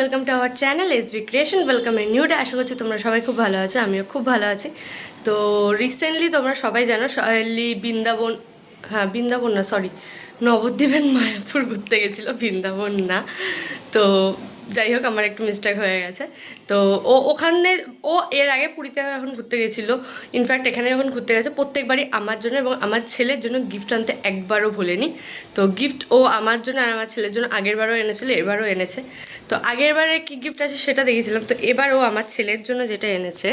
Welcome to our channel S B creation welcome a new day আশা করছি তোমরা সবাই খুব ভালো আছো, আমিও খুব ভালো আছি। তো রিসেন্টলি তোমরা সবাই জানো সয়ালি বৃন্দাবন হ্যাঁ বৃন্দাবন না সরি নবদ্বীপের মায়াপুর ঘুরতে গেছিল, বৃন্দাবন না। তো যাই হোক, আমার একটু মিস্টেক হয়ে গেছে। তো ও ওখানে, ও এর আগে পুরীতে এখন ঘুরতে গেছিল। ইনফ্যাক্ট এখানে যখন ঘুরতে গেছে প্রত্যেকবারই আমার জন্য এবং আমার ছেলের জন্য গিফট আনতে একবারও ভুলেনি। তো গিফট ও আমার জন্য আর আমার ছেলের জন্য আগেরবারও এনেছিল, এবারও এনেছে। তো আগেরবারে কী গিফট আছে সেটা দেখেছিলাম তো এবার ও আমার ছেলের জন্য যেটা এনেছে,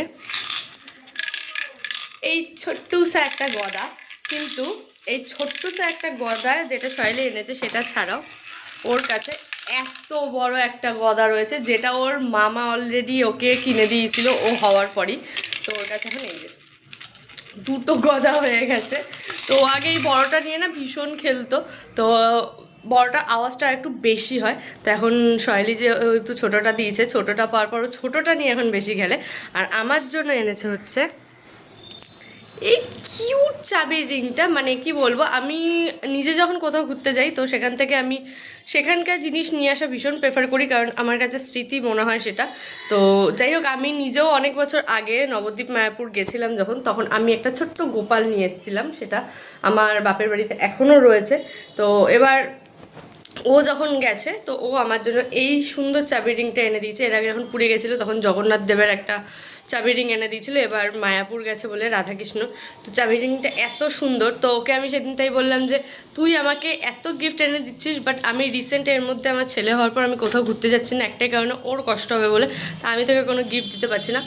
এই ছোট্ট ছোট্টুসা একটা গদা। কিন্তু এই ছোট্ট ছোট্টুসা একটা গদা যেটা শৈলে এনেছে সেটা ছাড়াও ওর কাছে এত বড় একটা গদা রয়েছে, যেটা ওর মামা অলরেডি ওকে কিনে দিয়েছিল, ও হওয়ার পরই। তো ওর কাছে এখন এই যে দুটো গদা হয়ে গেছে। তো ও আগে এই বড়টা নিয়ে না ভীষণ খেলতো। তো বড়টার আওয়াজটা একটু বেশি হয়। তো এখন শৈলী যে তো ছোটোটা দিয়েছে, ছোটোটা পাওয়ার পর ছোটোটা নিয়ে এখন বেশি খেলে। আর আমার জন্য এনেছে হচ্ছে এই কিউট চাবির রিংটা মানে কি বলব, আমি নিজে যখন কোথাও ঘুরতে যাই, তো সেখান থেকে আমি সেখানকার জিনিস নিয়ে আসা ভীষণ প্রেফার করি, কারণ আমার কাছে স্মৃতি মনে হয় সেটা। তো যাই হোক, আমি নিজেও অনেক বছর আগে নবদ্বীপ মায়াপুর গেছিলাম যখন, তখন আমি একটা ছোট্ট গোপাল নিয়ে এসেছিলাম, সেটা আমার বাপের বাড়িতে এখনও রয়েছে। তো এবার ও যখন গেছে, তো ও আমার জন্য এই সুন্দর চাবি রিংটা এনে দিয়েছে। এর আগে যখন পুরী গেছিল, তখন জগন্নাথ দেবের একটা চাবি রিং এনে দিয়েছিল, এবার মায়াপুর গেছে বলে রাধাকৃষ্ণ। তো চাবি রিংটা এত সুন্দর, তো ওকে আমি সেদিন তাই বললাম যে, তুই আমাকে এত গিফট এনে দিচ্ছিস বাট আমি রিসেন্ট এর মধ্যে আমার ছেলে হওয়ার পর আমি কোথাও ঘুরতে যাচ্ছি না, একটাই কারণে ওর কষ্ট হবে বলে, তা আমি তোকে কোনো গিফট দিতে পারছি না।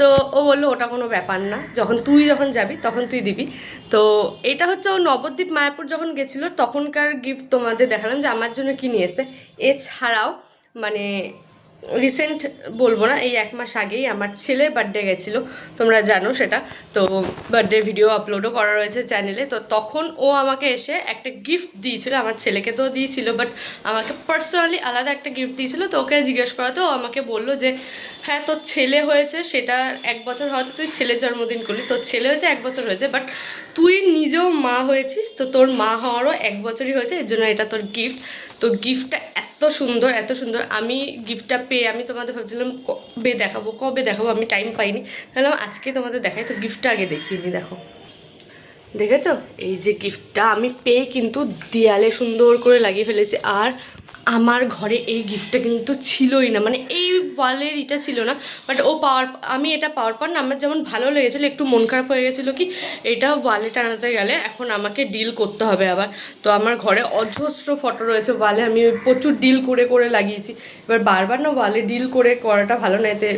তো ও বলল, ওটা কোনো ব্যাপার না, যখন তুই যখন যাবি, তখন তুই দিবি। তো এটা হচ্ছে ও নবদ্বীপ মায়াপুর যখন গেছিল, তখনকার গিফট তোমাদের দেখালাম যে, আমার জন্য কি নিয়ে এসে এছাড়াও মানে রিসেন্ট বলব না, এই এক মাস আগেই আমার ছেলের বার্থডে গেছিল, তোমরা জানো সেটা। তো বার্থডে ভিডিও আপলোডও করা রয়েছে চ্যানেলে তো তখন ও আমাকে এসে একটা গিফট দিয়েছিল, আমার ছেলেকে তো দিয়েছিল বাট আমাকে পার্সোনালি আলাদা একটা গিফট দিয়েছিল। তো ওকে জিজ্ঞেস করাতে ও আমাকে বলল যে হ্যাঁ তোর ছেলে হয়েছে, সেটা এক বছর হয়তো তুই ছেলের জন্মদিন করলি। তোর ছেলে হয়েছে এক বছর হয়েছে বাট তুই নিজেও মা হয়েছিস, তো তোর মা হওয়ারও এক বছরই হয়েছে, এর জন্য এটা তোর গিফট তো গিফটটা এত সুন্দর এত সুন্দর। আমি গিফটটা পেয়ে আমি তোমাদের ভাবছিলাম কবে দেখাবো কবে দেখাবো, আমি টাইম পাইনি। তাহলে আজকে তোমাদের দেখাই, তো গিফটটা আগে দেখিনি দেখো। দেখেছ? এই যে গিফটটা আমি পেয়ে কিন্তু দেয়ালে সুন্দর করে লাগিয়ে ফেলেছি। আর আমার ঘরে এই গিফটটা কিন্তু ছিলই না। মানে এই ওয়ালের এটা ছিল না বাট ও পাওয়ার আমি এটা পাওয়ার পর না, আমার যেমন ভালো লেগেছিলো, একটু মন খারাপ হয়ে গেছিল কি, এটা ওয়ালে টানাতে গেলে এখন আমাকে ডিল করতে হবে আবার। তো আমার ঘরে অজস্র ফটো রয়েছে ওয়ালে আমি প্রচুর ডিল করে করে লাগিয়েছি। এবার বারবার না ওয়ালে ডিল করে করাটা ভালো না, এতে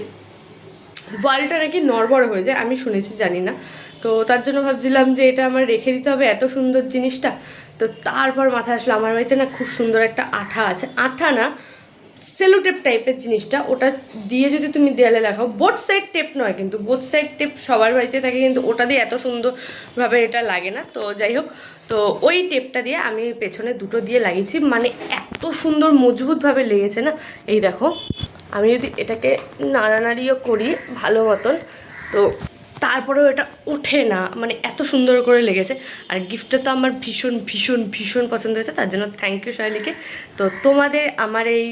ওয়ালটা নাকি নড়বড় হয়ে যায়, আমি শুনেছি, জানি না। তো তার জন্য ভাবছিলাম যে এটা আমার রেখে দিতে হবে এত সুন্দর জিনিসটা। তো তারপর মাথায় আসলো, আমার বাড়িতে না খুব সুন্দর একটা আঠা আছে। আঠা না সেলোটেপ টাইপের জিনিসটা, ওটা দিয়ে যদি তুমি দেয়ালে লাগাও বোথ সাইড টেপ নয় কিন্তু বোথ সাইড টেপ সবার বাড়িতে থাকে কিন্তু ওটা দিয়ে এত সুন্দরভাবে এটা লাগে না। তো যাই হোক, তো ওই টেপটা দিয়ে আমি পেছনে দুটো দিয়ে লাগিয়েছি মানে এত সুন্দর মজবুতভাবে লেগেছে না। এই দেখো, আমি যদি এটাকে নাড়ানাড়িও করি ভালো মতন, তো তারপরেও এটা ওঠে না। মানে এত সুন্দর করে লেগেছে। আর গিফটটা তো আমার ভীষণ ভীষণ ভীষণ পছন্দ হয়েছে। তার জন্য থ্যাংক ইউ শাইলিকে তো তোমাদের আমার এই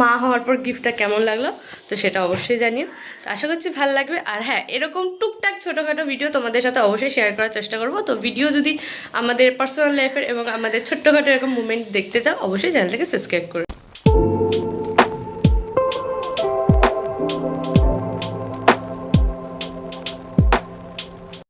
মা হওয়ার পর গিফটটা কেমন লাগল? তো সেটা অবশ্যই জানিও। তো আশা করছি ভালো লাগবে। আর হ্যাঁ এরকম টুকটাক ছোটোখাটো ভিডিও তোমাদের সাথে অবশ্যই শেয়ার করার চেষ্টা করব। তো ভিডিও যদি আমাদের পার্সোনাল লাইফের এবং আমাদের ছোট্টখাটো এরকম মুমেন্ট দেখতে চাও, অবশ্যই চ্যানেলটাকে সাবস্ক্রাইব করো।